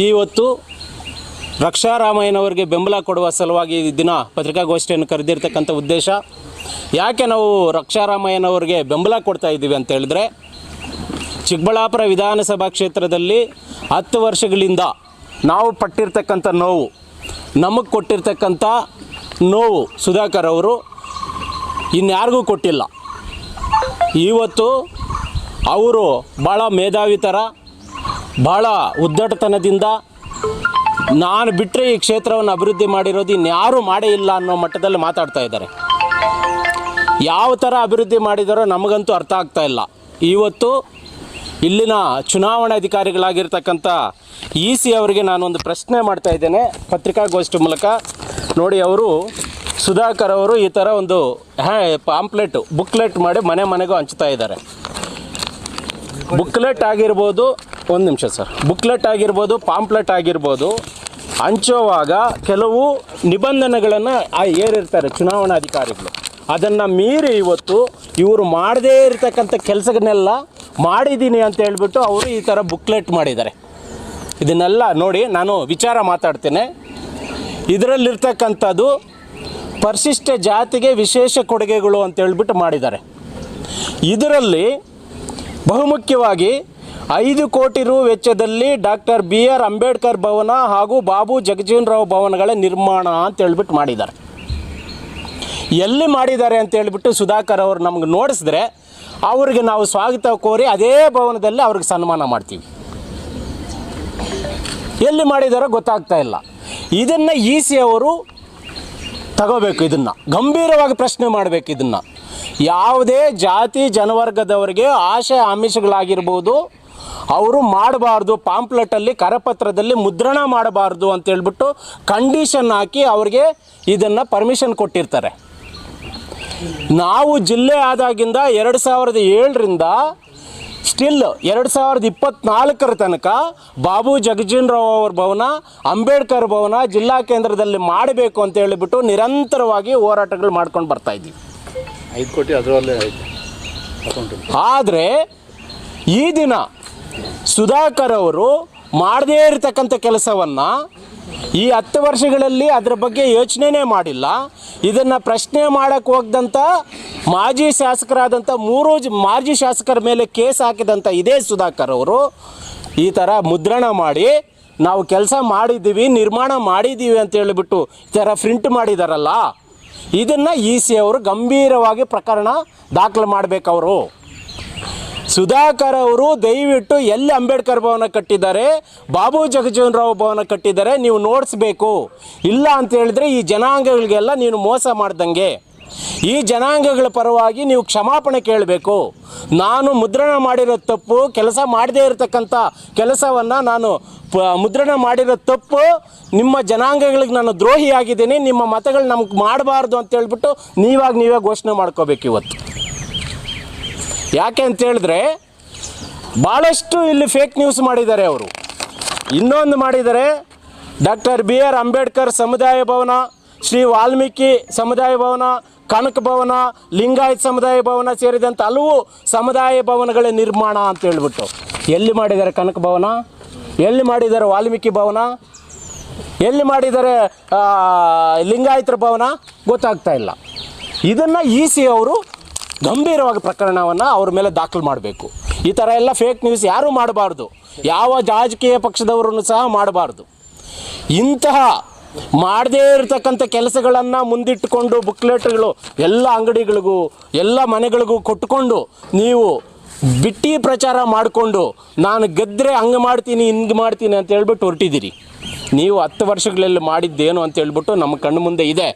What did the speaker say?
ಇವತ್ತು ರಕ್ಷಾರಾಮಯ್ಯನವರಿಗೆ ಬೆಂಬಲ ಕೊಡುವ ಸಲುವಾಗಿ ಈ ದಿನ ಪತ್ರಿಕಾಗೋಷ್ಠಿಯನ್ನು ಕರೆದಿರ್ತಕ್ಕಂಥ ಉದ್ದೇಶ, ಯಾಕೆ ನಾವು ರಕ್ಷಾರಾಮಯ್ಯನವರಿಗೆ ಬೆಂಬಲ ಕೊಡ್ತಾ ಇದ್ದೀವಿ ಅಂತ ಹೇಳಿದ್ರೆ, ಚಿಕ್ಕಬಳ್ಳಾಪುರ ವಿಧಾನಸಭಾ ಕ್ಷೇತ್ರದಲ್ಲಿ ಹತ್ತು ವರ್ಷಗಳಿಂದ ನಾವು ಪಟ್ಟಿರ್ತಕ್ಕಂಥ ನೋವು, ನಮಗೆ ಕೊಟ್ಟಿರ್ತಕ್ಕಂಥ ನೋವು ಸುಧಾಕರ್ ಅವರು ಇನ್ಯಾರಿಗೂ ಕೊಟ್ಟಿಲ್ಲ. ಇವತ್ತು ಅವರು ಭಾಳ ಮೇಧಾವಿ ಥರ ಭಾಳ ಉದ್ದಟತನದಿಂದ ನಾನು ಬಿಟ್ಟರೆ ಈ ಕ್ಷೇತ್ರವನ್ನು ಅಭಿವೃದ್ಧಿ ಮಾಡಿರೋದು ಇನ್ಯಾರೂ ಮಾಡೇ ಇಲ್ಲ ಅನ್ನೋ ಮಟ್ಟದಲ್ಲಿ ಮಾತಾಡ್ತಾ ಇದ್ದಾರೆ. ಯಾವ ಥರ ಅಭಿವೃದ್ಧಿ ಮಾಡಿದಾರೋ ನಮಗಂತೂ ಅರ್ಥ ಆಗ್ತಾ ಇಲ್ಲ. ಇವತ್ತು ಇಲ್ಲಿನ ಚುನಾವಣಾಧಿಕಾರಿಗಳಾಗಿರ್ತಕ್ಕಂಥ ಇ ಸಿ ಅವರಿಗೆ ನಾನೊಂದು ಪ್ರಶ್ನೆ ಮಾಡ್ತಾ ಇದ್ದೇನೆ. ಪತ್ರಿಕಾಗೋಷ್ಠಿ ಮೂಲಕ. ನೋಡಿ, ಅವರು ಸುಧಾಕರ್ ಅವರು ಈ ಥರ ಒಂದು ಹ್ಯಾ ಪಾಂಪ್ಲೆಟ್, ಬುಕ್ಲೆಟ್ ಮಾಡಿ ಮನೆ ಮನೆಗೂ ಹಂಚ್ತಾ ಇದ್ದಾರೆ. ಬುಕ್ಲೆಟ್ ಆಗಿರ್ಬೋದು ಒಂದು ನಿಮಿಷ ಸರ್. ಬುಕ್ಲೆಟ್ ಆಗಿರ್ಬೋದು, ಪಾಂಪ್ಲೆಟ್ ಆಗಿರ್ಬೋದು, ಹಂಚುವಾಗ ಕೆಲವು ನಿಬಂಧನೆಗಳನ್ನು ಏರಿರ್ತಾರೆ ಚುನಾವಣಾಧಿಕಾರಿಗಳು. ಅದನ್ನು ಮೀರಿ ಇವತ್ತು ಇವರು ಮಾಡದೇ ಇರತಕ್ಕಂಥ ಕೆಲಸಗಳನ್ನೆಲ್ಲ ಮಾಡಿದ್ದೀನಿ ಅಂತ ಹೇಳಿಬಿಟ್ಟು ಅವರು ಈ ಥರ ಬುಕ್ಲೆಟ್ ಮಾಡಿದ್ದಾರೆ. ಇದನ್ನೆಲ್ಲ ನೋಡಿ ನಾನು ವಿಚಾರ ಮಾತಾಡ್ತೇನೆ. ಇದರಲ್ಲಿರ್ತಕ್ಕಂಥದ್ದು ಪರಿಶಿಷ್ಟ ಜಾತಿಗೆ ವಿಶೇಷ ಕೊಡುಗೆಗಳು ಅಂತ ಹೇಳಿಬಿಟ್ಟು ಮಾಡಿದ್ದಾರೆ. ಇದರಲ್ಲಿ ಬಹುಮುಖ್ಯವಾಗಿ ಐದು ಕೋಟಿ ರು ವೆಚ್ಚದಲ್ಲಿ doctor B R Ambedkar Bhavan ಹಾಗೂ ಬಾಬು ಜಗಜೀವನ್ ರಾವ್ ಭವನಗಳ ನಿರ್ಮಾಣ ಅಂತ ಹೇಳ್ಬಿಟ್ಟು ಮಾಡಿದ್ದಾರೆ. ಎಲ್ಲಿ ಮಾಡಿದ್ದಾರೆ ಅಂತ ಹೇಳ್ಬಿಟ್ಟು ಸುಧಾಕರ್ ಅವರು ನಮ್ಗೆ ನೋಡಿಸಿದ್ರೆ ಅವ್ರಿಗೆ ನಾವು ಸ್ವಾಗತ ಕೋರಿ ಅದೇ ಭವನದಲ್ಲಿ ಅವ್ರಿಗೆ ಸನ್ಮಾನ ಮಾಡ್ತೀವಿ. ಎಲ್ಲಿ ಮಾಡಿದಾರೋ ಗೊತ್ತಾಗ್ತಾ ಇಲ್ಲ. ಇದನ್ನು ಇ ಸಿ ಅವರು ತಗೋಬೇಕು ಇದನ್ನು. ಗಂಭೀರವಾಗಿ ಪ್ರಶ್ನೆ ಮಾಡಬೇಕು ಇದನ್ನು. ಯಾವುದೇ ಜಾತಿ, ಜನವರ್ಗದವರಿಗೆ ಆಶೆ ಆಮಿಷಗಳಾಗಿರ್ಬೋದು ಅವರು ಮಾಡಬಾರ್ದು ಪಾಂಪ್ಲೆಟಲ್ಲಿ ಕರಪತ್ರದಲ್ಲಿ ಮುದ್ರಣ ಮಾಡಬಾರ್ದು ಅಂತ ಹೇಳ್ಬಿಟ್ಟು ಕಂಡೀಷನ್ ಹಾಕಿ ಅವ್ರಿಗೆ ಇದನ್ನು ಪರ್ಮಿಷನ್ ಕೊಟ್ಟಿರ್ತಾರೆ. ನಾವು ಜಿಲ್ಲೆ ಆದಾಗಿಂದ ಎರಡು ಸಾವಿರದ ಏಳರಿಂದ ಸ್ಟಿಲ್ ಎರಡು ಸಾವಿರದ ಇಪ್ಪತ್ನಾಲ್ಕರ ತನಕ ಬಾಬು ಜಗಜೀನ್ ರಾವ್ ಅವ್ರ ಭವನ ಅಂಬೇಡ್ಕರ್ ಭವನ ಜಿಲ್ಲಾ ಕೇಂದ್ರದಲ್ಲಿ ಮಾಡಬೇಕು ಅಂತ ಹೇಳಿಬಿಟ್ಟು ನಿರಂತರವಾಗಿ ಹೋರಾಟಗಳು ಮಾಡ್ಕೊಂಡು ಬರ್ತಾ ಇದ್ದೀವಿ ಐದು ಕೋಟಿ ಅದರಲ್ಲೇ ಆದರೆ ಈ ದಿನ ಸುಧಾಕರ್ ಅವರು ಮಾಡದೇ ಇರತಕ್ಕಂಥ ಕೆಲಸವನ್ನು ಈ ಹತ್ತು ವರ್ಷಗಳಲ್ಲಿ ಅದರ ಬಗ್ಗೆ ಯೋಚನೆನೇ ಮಾಡಿಲ್ಲ. ಇದನ್ನು ಪ್ರಶ್ನೆ ಮಾಡೋಕ್ಕೆ ಹೋಗ್ದಂಥ ಮಾಜಿ ಶಾಸಕರಾದಂಥ ಮೂರು ಮಾಜಿ ಶಾಸಕರ ಮೇಲೆ ಕೇಸ್ ಹಾಕಿದಂಥ ಇದೇ ಸುಧಾಕರ್ ಅವರು ಈ ಥರ ಮುದ್ರಣ ಮಾಡಿ, ನಾವು ಕೆಲಸ ಮಾಡಿದ್ದೀವಿ, ನಿರ್ಮಾಣ ಮಾಡಿದ್ದೀವಿ ಅಂತ ಹೇಳಿಬಿಟ್ಟು ಈ ಥರ ಪ್ರಿಂಟ್ ಮಾಡಿದಾರಲ್ಲ, ಇದನ್ನು ಇ ಸಿ ಅವರು ಗಂಭೀರವಾಗಿ ಪ್ರಕರಣ ದಾಖಲು ಮಾಡಬೇಕವರು ಸುಧಾಕರ್ ಅವರು ದಯವಿಟ್ಟು ಎಲ್ಲಿ ಅಂಬೇಡ್ಕರ್ ಭವನ ಕಟ್ಟಿದ್ದಾರೆ? ಬಾಬು ಜಗಜೀವನ್ ರಾವ್ ಭವನ ಕಟ್ಟಿದ್ದಾರೆ, ನೀವು ನೋಡಿಸ್ಬೇಕು. ಇಲ್ಲ ಅಂತ ಹೇಳಿದ್ರೆ ಈ ಜನಾಂಗಗಳಿಗೆಲ್ಲ ನೀನು ಮೋಸ ಮಾಡ್ದಂಗೆ. ಈ ಜನಾಂಗಗಳ ಪರವಾಗಿ ನೀವು ಕ್ಷಮಾಪಣೆ ಕೇಳಬೇಕು. ನಾನು ಮುದ್ರಣ ಮಾಡಿರೋ ತಪ್ಪು, ಕೆಲಸ ಮಾಡದೇ ಇರತಕ್ಕಂಥ ಕೆಲಸವನ್ನು ನಾನು ಮುದ್ರಣ ಮಾಡಿರೋ ತಪ್ಪು, ನಿಮ್ಮ ಜನಾಂಗಗಳಿಗೆ ನಾನು ದ್ರೋಹಿಯಾಗಿದ್ದೀನಿ, ನಿಮ್ಮ ಮತಗಳು ನಮ್ಗೆ ಮಾಡಬಾರ್ದು ಅಂತ ಹೇಳ್ಬಿಟ್ಟು ನೀವಾಗ ನೀವೇ ಘೋಷಣೆ ಮಾಡ್ಕೋಬೇಕು ಇವತ್ತು. ಯಾಕೆ ಅಂತ ಹೇಳಿದ್ರೆ ಭಾಳಷ್ಟು ಇಲ್ಲಿ ಫೇಕ್ ನ್ಯೂಸ್ ಮಾಡಿದ್ದಾರೆ ಅವರು. ಇನ್ನೊಂದು ಮಾಡಿದ್ದಾರೆ ಡಾಕ್ಟರ್ ಬಿ ಆರ್ ಅಂಬೇಡ್ಕರ್ ಸಮುದಾಯ ಭವನ, ಶ್ರೀ ವಾಲ್ಮೀಕಿ ಸಮುದಾಯ ಭವನ, ಕನಕ ಭವನ, ಲಿಂಗಾಯತ್ ಸಮುದಾಯ ಭವನ ಸೇರಿದಂಥ ಹಲವು ಸಮುದಾಯ ಭವನಗಳ ನಿರ್ಮಾಣ ಅಂತ ಹೇಳ್ಬಿಟ್ಟು. ಎಲ್ಲಿ ಮಾಡಿದ್ದಾರೆ ಕನಕ ಭವನ? ಎಲ್ಲಿ ಮಾಡಿದ್ದಾರೆ ವಾಲ್ಮೀಕಿ ಭವನ? ಎಲ್ಲಿ ಮಾಡಿದ್ದಾರೆ ಲಿಂಗಾಯತರ ಭವನ? ಗೊತ್ತಾಗ್ತಾ ಇಲ್ಲ. ಇದನ್ನು ಇ ಸಿ ಅವರು ಗಂಭೀರವಾಗಿ ಪ್ರಕರಣವನ್ನು ಅವ್ರ ಮೇಲೆ ದಾಖಲು ಮಾಡಬೇಕು. ಈ ಥರ ಎಲ್ಲ ಫೇಕ್ ನ್ಯೂಸ್ ಯಾರೂ ಮಾಡಬಾರ್ದು. ಯಾವ ರಾಜಕೀಯ ಪಕ್ಷದವರನ್ನು ಸಹ ಮಾಡಬಾರ್ದು. ಇಂತಹ ಮಾಡದೇ ಇರತಕ್ಕಂಥ ಕೆಲಸಗಳನ್ನು ಮುಂದಿಟ್ಟುಕೊಂಡು ಬುಕ್ಲೆಟ್ಗಳು ಎಲ್ಲ ಅಂಗಡಿಗಳಿಗೂ, ಎಲ್ಲ ಮನೆಗಳಿಗೂ ಕೊಟ್ಟುಕೊಂಡು ನೀವು ಬಿಟ್ಟಿ ಪ್ರಚಾರ ಮಾಡಿಕೊಂಡು ನಾನು ಗೆದ್ದರೆ ಹಂಗೆ ಮಾಡ್ತೀನಿ, ಹಿಂಗೆ ಮಾಡ್ತೀನಿ ಅಂತ ಹೇಳ್ಬಿಟ್ಟು ಹೊರಟಿದ್ದೀರಿ. ನೀವು ಹತ್ತು ವರ್ಷಗಳಲ್ಲಿ ಮಾಡಿದ್ದೇನು ಅಂತ ಹೇಳ್ಬಿಟ್ಟು ನಮ್ಮ ಕಣ್ಣು ಮುಂದೆ ಇದೆ.